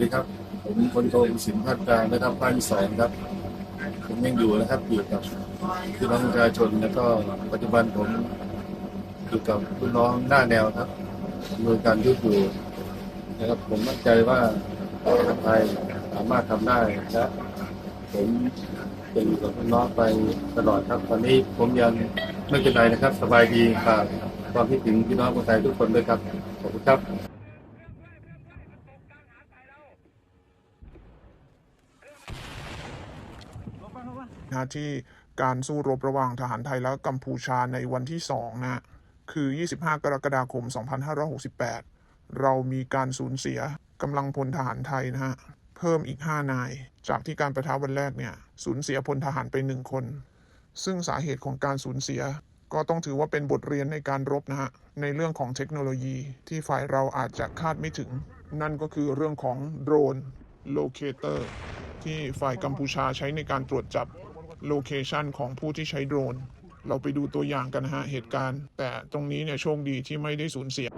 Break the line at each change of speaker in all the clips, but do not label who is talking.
ดีครับ ผมพลโทสินภาคกลางนะครับภาคที่สองครับ ผมยังอยู่นะครับอยู่กับพี่น้องประชาชนแล้วก็ปัจจุบันผมอยู่กับพี่น้องหน้าแนวครับโดยการยุดอยู่นะครับผมมั่นใจว่าคนไทยสามารถทำได้และผมจะอยู่กับพี่น้องไปตลอดครับตอนนี้ผมยังไม่เป็นไรนะครับ สบายดีฝากความคิดถึงพี่น้องคนไทยทุกคนด้วยครับขอบคุณครับ
นะที่การสู้รบระหว่างทหารไทยและกัมพูชาในวันที่2นะคือ 25 กรกฎาคม 2568 เรามีการสูญเสียกำลังพลทหารไทยนะฮะเพิ่มอีก 5 นาย จากที่การประทะวันแรกเนี่ยสูญเสียพลทหารไป 1 คน ซึ่งสาเหตุของการสูญเสีย ก็ต้องถือว่าเป็นบทเรียนในการรบนะฮะในเรื่องของเทคโนโลยีที่ฝ่ายเราอาจจะคาดไม่ถึง นั่นก็คือเรื่องของโดรนโลเคเตอร์ ที่ฝ่ายกัมพูชาใช้ในการตรวจจับโลเคชันของผู้ที่ใช้โดรน เราไปดูตัวอย่างกันนะฮะเหตุการณ์ แต่ตรงนี้เนี่ยโชคดีที่ไม่ได้สูญเสีย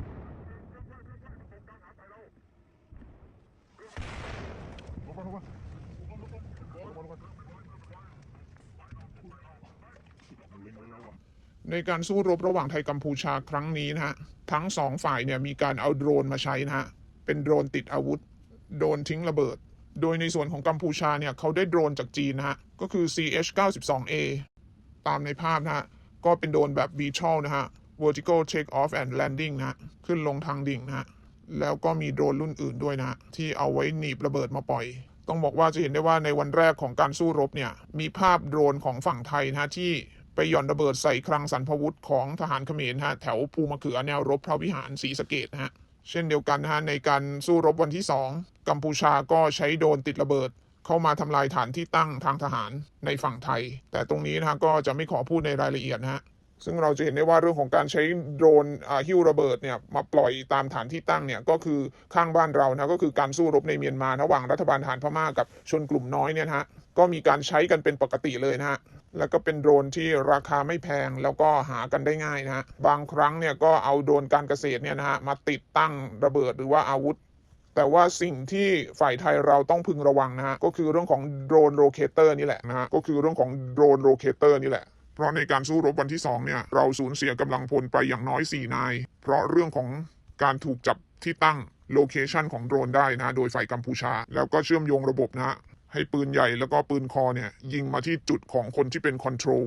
ในการสู้รบระหว่างไทยกัมพูชาครั้งนี้นะฮะ ทั้งสองฝ่ายเนี่ยมีการเอาโดรนมาใช้นะฮะ เป็นโดรนติดอาวุธ โดรนทิ้งระเบิด โดยในส่วนของกัมพูชาเนี่ยเขาได้โดรนจากจีนนะฮะ ก็คือ CH-92A ตามในภาพนะฮะ ก็เป็นโดรนแบบ VTOL นะฮะ Vertical Take Off and Landing นะฮะ ขึ้นลงทางดิ่งนะฮะ แล้วก็มีโดรนรุ่นอื่นด้วยนะฮะ ที่เอาไว้หนีบระเบิดมาปล่อย ต้องบอกว่าจะเห็นได้ว่าในวันแรกของการสู้รบเนี่ย มีภาพโดรนของฝั่งไทยนะฮะที่ไปหย่อนระเบิดใส่คลังสรรพวุธของทหารเขมรนะฮะแถวภูมะเขือแนวรบพระวิหารศรีสะเกดนะฮะ เช่นเดียวกันนะฮะในการสู้รบวันที่ 2 กัมพูชาก็ใช้โดรนติดระเบิด เข้ามาทำลายฐานที่ตั้งทางทหารในฝั่งไทย แต่ตรงนี้นะฮะก็จะไม่ขอพูดในรายละเอียดนะฮะซึ่งเราจะเห็นได้ว่าเรื่องของการใช้โดรนหิ้วระเบิดเนี่ยมาปล่อยตามฐานที่ตั้งเนี่ยก็คือข้างบ้านเรานะก็คือการสู้รบในเมียนมาระหว่างรัฐบาลทหารพม่ากับชนกลุ่มน้อยเนี่ยนะฮะก็มีการใช้กันเป็นปกติเลยนะฮะ แล้วก็เป็นโดรนที่ราคาไม่แพงแล้วก็หากันได้ง่ายนะฮะบางครั้งเนี่ยก็เอาโดรนการเกษตรเนี่ยนะฮะมาติดตั้งระเบิดหรือว่าอาวุธ แต่ว่าสิ่งที่ฝ่ายไทยเราต้องพึงระวังนะฮะก็คือเรื่องของโดรนโลเคเตอร์นี่แหละนะฮะก็คือเรื่องของโดรนโลเคเตอร์นี่แหละเพราะในการสู้รบวันที่2เนี่ยเราสูญเสียกำลังพลไปอย่างน้อย 4 นาย เพราะเรื่องของการถูกจับที่ตั้งโลเคชันของโดรนได้นะ โดยฝ่ายกัมพูชา แล้วก็เชื่อมโยงระบบนะ ให้ปืนใหญ่แล้วก็ปืนคอเนี่ยยิงมาที่จุดของคนที่เป็นคอนโทรล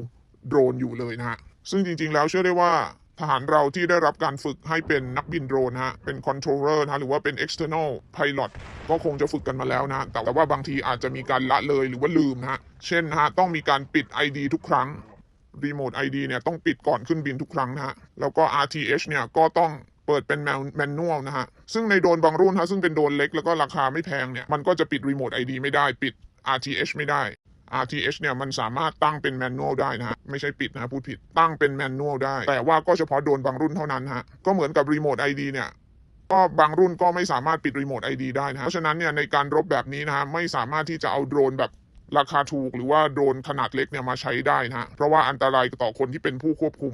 โดรนอยู่เลยนะฮะ ซึ่งจริงๆแล้วเชื่อได้ว่าทหารเราที่ได้รับการฝึกให้เป็นนักบินโดรนฮะ เป็นคอนโทรลเลอร์นะฮะหรือว่าเป็น external pilot ก็คงจะฝึกกันมาแล้วนะ แต่ว่าบางทีอาจจะมีการละเลยหรือว่าลืมนะฮะ เช่นฮะต้องมีการปิด ID ทุกครั้งรีโมท ID เนี่ยต้องปิดก่อนขึ้นบินทุกครั้งนะฮะ แล้วก็ RTH เนี่ยก็ต้อง เปิดเป็นแมนนวลนะฮะ ซึ่งในโดรนบางรุ่นฮะซึ่งเป็นโดรนเล็กแล้วก็ราคาไม่แพงเนี่ย มันก็จะปิดรีโมท ID ไม่ได้ปิด RTH ไม่ได้ RTH เนี่ยมันสามารถตั้งเป็นแมนนวลได้นะฮะ ไม่ใช่ปิดนะพูดผิดตั้งเป็นแมนนวลได้ แต่ว่าก็เฉพาะโดรนบางรุ่นเท่านั้นฮะ ก็เหมือนกับรีโมท ID เนี่ยก็บางรุ่นก็ไม่สามารถปิดรีโมท ID ได้นะฮะเพราะฉะนั้นเนี่ยในการรบแบบนี้นะฮะไม่สามารถที่จะเอาโดรนแบบราคาถูก หรือว่าโดรนขนาดเล็กเนี่ยมาใช้ได้นะฮะเพราะว่าอันตรายต่อคนที่เป็นผู้ควบคุม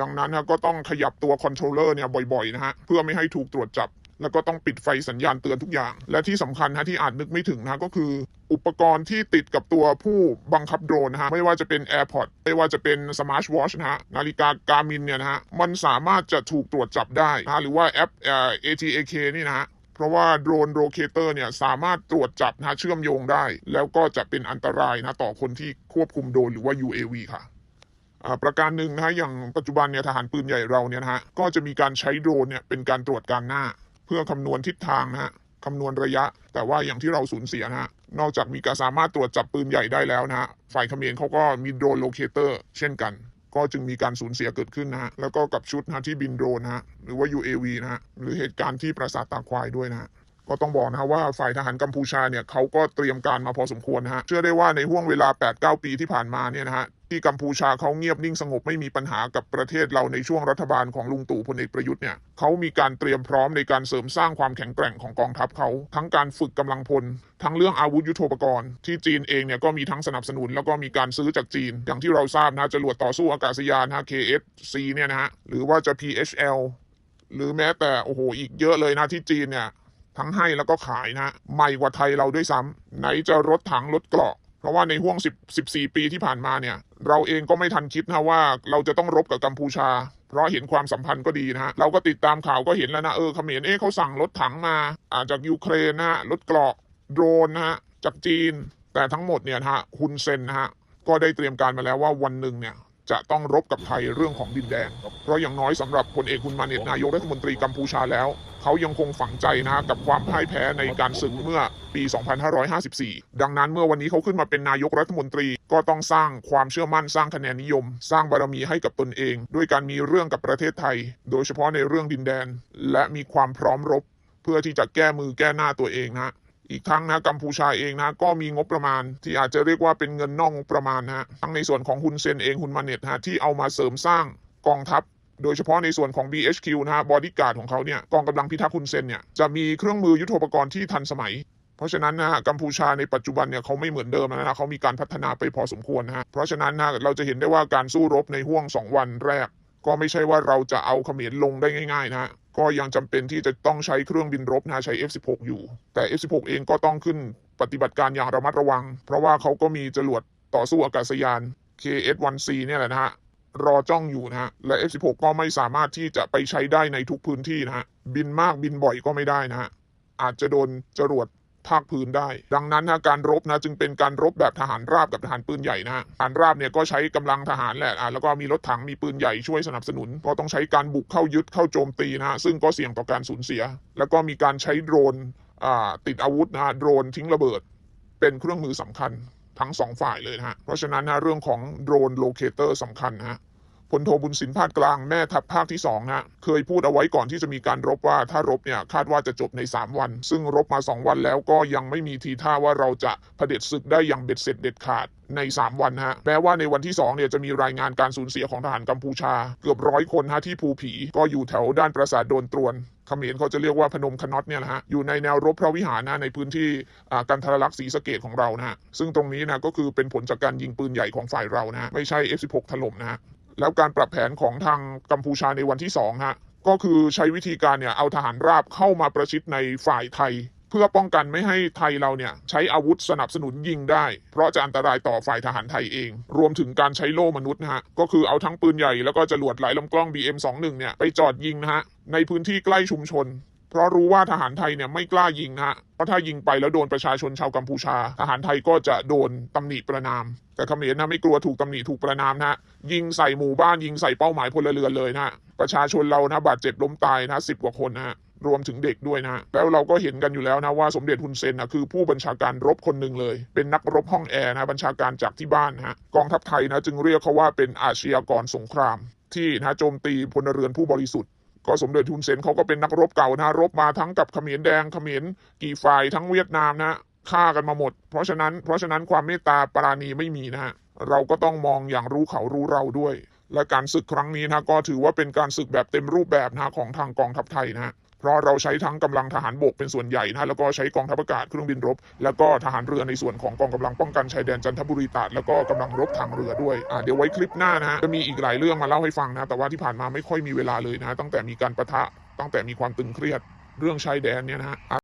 ดังนั้นนะก็ต้องขยับตัวคอนโทรลเลอร์เนี่ยบ่อยๆนะฮะเพื่อไม่ให้ถูกตรวจจับ แล้วก็ต้องปิดไฟสัญญาณเตือนทุกอย่าง และที่สำคัญนะที่อาจนึกไม่ถึงนะก็คือ อุปกรณ์ที่ติดกับตัวผู้บังคับโดรนนะฮะไม่ว่าจะเป็น AirPod ไม่ว่าจะเป็น Smart Watch นะฮะนาฬิกาการมินเนี่ยนะฮะมันสามารถจะถูกตรวจจับได้นะหรือว่าแอปเอ่อ ATAK นี่นะฮะเพราะว่าโดรนโลเคเตอร์เนี่ยสามารถตรวจจับนะเชื่อมโยงได้ แล้วก็จะเป็นอันตรายนะต่อคนที่ควบคุมโดรนหรือว่า UAV ค่ะ ประการหนึ่งนะฮะอย่างปัจจุบันเนี่ยทหารปืนใหญ่เราเนี่ยนะฮะก็จะมีการใช้โดรนเนี่ยเป็นการตรวจการหน้า เพื่อคำนวณทิศทางนะฮะคำนวณระยะ แต่ว่าอย่างที่เราสูญเสียนะฮะนอกจากมีการสามารถตรวจจับปืนใหญ่ได้แล้วนะฮะฝ่ายเขมรเขาก็มีโดรนโลเคเตอร์เช่นกัน ก็จึงมีการสูญเสียเกิดขึ้นนะฮะแล้วก็กับชุดนะที่บินโดรนนะฮะหรือว่า UAV นะฮะหรือเหตุการณ์ที่ปราสาทตาควายด้วยนะฮะก็ต้องบอกนะฮะว่าฝ่ายทหารกัมพูชาเนี่ยเขาก็เตรียมการมาพอสมควรนะฮะเชื่อได้ว่าในห่วงเวลา 8-9 ปีที่ผ่านมาเนี่ยนะฮะ ที่กัมพูชาเขาเงียบนิ่งสงบไม่มีปัญหากับประเทศเราในช่วงรัฐบาลของลุงตู่พลเอกประยุทธ์เนี่ยเขามีการเตรียมพร้อมในการเสริมสร้างความแข็งแกร่งของกองทัพเขา ทั้งการฝึกกำลังพล ทั้งเรื่องอาวุธยุโทโธปกรณ์ ที่จีนเองเนี่ยก็มีทั้งสนับสนุน แล้วก็มีการซื้อจากจีน อย่างที่เราทราบนะจรวดต่อสู้อากาศยานนะ KSC เนี่ยนะฮะหรือว่าจะ PHL หรือแม้แต่โอ้โหอีกเยอะเลยนะที่จีนเนี่ยทั้งให้แล้วก็ขายนะใหม่กว่าไทยเราด้วยซ้ำไหนจะรถถังรถเกราะ เพราะว่าในห่วง10 14 ปีที่ผ่านมาเนี่ย เราเองก็ไม่ทันคิดนะว่าเราจะต้องรบกับกัมพูชา เพราะเห็นความสัมพันธ์ก็ดีนะฮะ เราก็ติดตามข่าวก็เห็นแล้วนะ เออเขมรเอ๊เขาสั่งรถถังมา อาจากยูเครนนะฮะรถเกราะโดรนนะฮะจากจีน แต่ทั้งหมดเนี่ยนะฮะฮุนเซนนะฮะก็ได้เตรียมการมาแล้วว่าวันหนึ่งเนี่ย จะต้องรบกับไทยเรื่องของดินแดน เพราะอย่างน้อยสำหรับพลเอกคุณมาเนตนายกรัฐมนตรีกัมพูชาแล้ว เขายังคงฝังใจนะกับความพ่ายแพ้ในการศึกเมื่อปี 2554 ดังนั้นเมื่อวันนี้เขาขึ้นมาเป็นนายกรัฐมนตรีก็ต้องสร้างความเชื่อมั่นสร้างคะแนนนิยม สร้างบารมีให้กับตนเอง ด้วยการมีเรื่องกับประเทศไทย โดยเฉพาะในเรื่องดินแดน และมีความพร้อมรบ เพื่อที่จะแก้มือแก้หน้าตัวเองนะ อีกทั้งนะกัมพูชาเองนะก็มีงบประมาณ ที่อาจจะเรียกว่าเป็นเงินนอกงบประมาณนะทั้งในส่วนของฮุนเซนเองฮุนมาเน็ตฮะที่เอามาเสริมสร้างกองทัพโดยเฉพาะในส่วนของ BHQ นะฮะบอดี้การ์ดของเขาเนี่ยกองกำลังพิทักษ์ฮุนเซนเนี่ยจะมีเครื่องมือยุทโธปกรณ์ที่ทันสมัย เพราะฉะนั้นนะฮะกัมพูชาในปัจจุบันเนี่ยเขาไม่เหมือนเดิมแล้วนะฮะเขามีการพัฒนาไปพอสมควรนะฮะเพราะฉะนั้นนะเราจะเห็นได้ว่าการสู้รบในห่วงสองวันแรก ก็ไม่ใช่ว่าเราจะเอาเขมรลงได้ง่ายๆนะฮะ ก็ยังจำเป็นที่จะต้องใช้เครื่องบินรบนะฮะใช้ F16 อยู่ แต่ F16 เองก็ต้องขึ้นปฏิบัติการอย่างระมัดระวัง เพราะว่าเขาก็มีจรวดต่อสู้อากาศยาน KS-1C เนี่ยแหละนะฮะรอจ้องอยู่นะฮะ และ F16 ก็ไม่สามารถที่จะไปใช้ได้ในทุกพื้นที่นะฮะ บินมากบินบ่อยก็ไม่ได้นะฮะ อาจจะโดนจรวด ภาคพื้นได้ ดังนั้นนะการรบนะจึงเป็นการรบแบบทหารราบกับทหารปืนใหญ่นะทหารราบเนี่ยก็ใช้กำลังทหารแหละอะแล้วก็มีรถถังมีปืนใหญ่ช่วยสนับสนุน ก็ต้องใช้การบุกเข้ายึดเข้าโจมตีนะซึ่งก็เสี่ยงต่อการสูญเสีย แล้วก็มีการใช้โดรนอ่าติดอาวุธนะโดรนทิ้งระเบิด เป็นเครื่องมือสำคัญทั้งสองฝ่ายเลยนะฮะเพราะฉะนั้นนะเรื่องของโดรนโลเคเตอร์สำคัญนะฮะ พลโทบุญสินภาคกลางแม่ทัพภาคที่2นะฮะเคยพูดเอาไว้ก่อนที่จะมีการรบว่าถ้ารบเนี่ยคาดว่าจะจบใน 3 วัน ซึ่งรบมา 2 วันแล้วก็ยังไม่มีทีท่าว่าเราจะเผด็จศึกได้อย่างเบ็ดเสร็จเด็ดขาดใน 3 วันนะฮะแม้ว่าในวันที่2เนี่ยจะมีรายงานการสูญเสียของทหารกัมพูชา เกือบร้อยคนฮะที่ภูผีก็อยู่แถวด้านปราสาทโดนตรวนเขมรเขาจะเรียกว่าพนมคน็อตเนี่ยนะฮะอยู่ในแนวรบพระวิหารนะในพื้นที่กันทรลักษณ์ศรีสะเกดของเรานะฮะซึ่งตรงนี้นะก็คือเป็นผลจากการยิงปืนใหญ่ของฝ่ายเรานะฮะไม่ใช่ F16 ถล่มนะฮะ แล้วการปรับแผนของทางกัมพูชาในวันที่2ฮะก็คือใช้วิธีการเนี่ยเอาทหารราบเข้ามาประชิดในฝ่ายไทย เพื่อป้องกันไม่ให้ไทยเราเนี่ยใช้อาวุธสนับสนุนยิงได้ เพราะจะอันตรายต่อฝ่ายทหารไทยเอง รวมถึงการใช้โล่มนุษย์นะฮะก็คือเอาทั้งปืนใหญ่แล้วก็จรวดหลายลำกล้อง BM21 เนี่ยไปจอดยิงนะฮะในพื้นที่ใกล้ชุมชน เพราะรู้ว่าทหารไทยเนี่ยไม่กล้ายิงนะฮะ เพราะถ้ายิงไปแล้วโดนประชาชนชาวกัมพูชา ทหารไทยก็จะโดนตำหนิประนาม แต่เขมรนะไม่กลัวถูกตำหนิถูกประนามนะฮะยิงใส่หมู่บ้านยิงใส่เป้าหมายพลเรือนเลยนะประชาชนเรานะบาดเจ็บล้มตายนะสิบกว่าคนนะรวมถึงเด็กด้วยนะ แล้วเราก็เห็นกันอยู่แล้วนะว่าสมเด็จฮุนเซนนะคือผู้บัญชาการรบคนหนึ่งเลย เป็นนักรบห้องแอร์นะบัญชาการจากที่บ้านนะฮะกองทัพไทยนะจึงเรียกเขาว่าเป็นอาชญากรสงคราม ที่นะโจมตีพลเรือนผู้บริสุทธิ์ ก็สมเด็จทุนเซนเขาก็เป็นนักรบเก่านะรบมาทั้งกับเขมรแดงเขมรกี่ฝ่ายทั้งเวียดนามนะฆ่ากันมาหมด เพราะฉะนั้นเพราะฉะนั้นความเมตตาปราณีไม่มีนะฮะเราก็ต้องมองอย่างรู้เขารู้เราด้วย และการศึกครั้งนี้นะก็ถือว่าเป็นการศึกแบบเต็มรูปแบบนะของทางกองทัพไทยนะฮะ เพราะเราใช้ทั้งกำลังทหารบกเป็นส่วนใหญ่นะแล้วก็ใช้กองทัพอากาศเครื่องบินรบ แล้วก็ทหารเรือในส่วนของกองกำลังป้องกันชายแดนจันทบุรีตราดแล้วก็กำลังรบทางเรือด้วยอ่าเดี๋ยวไว้คลิปหน้านะฮะจะมีอีกหลายเรื่องมาเล่าให้ฟังนะแต่ว่าที่ผ่านมาไม่ค่อยมีเวลาเลยนะตั้งแต่มีการประทะตั้งแต่มีความตึงเครียดเรื่องชายแดนเนี่ยนะฮะ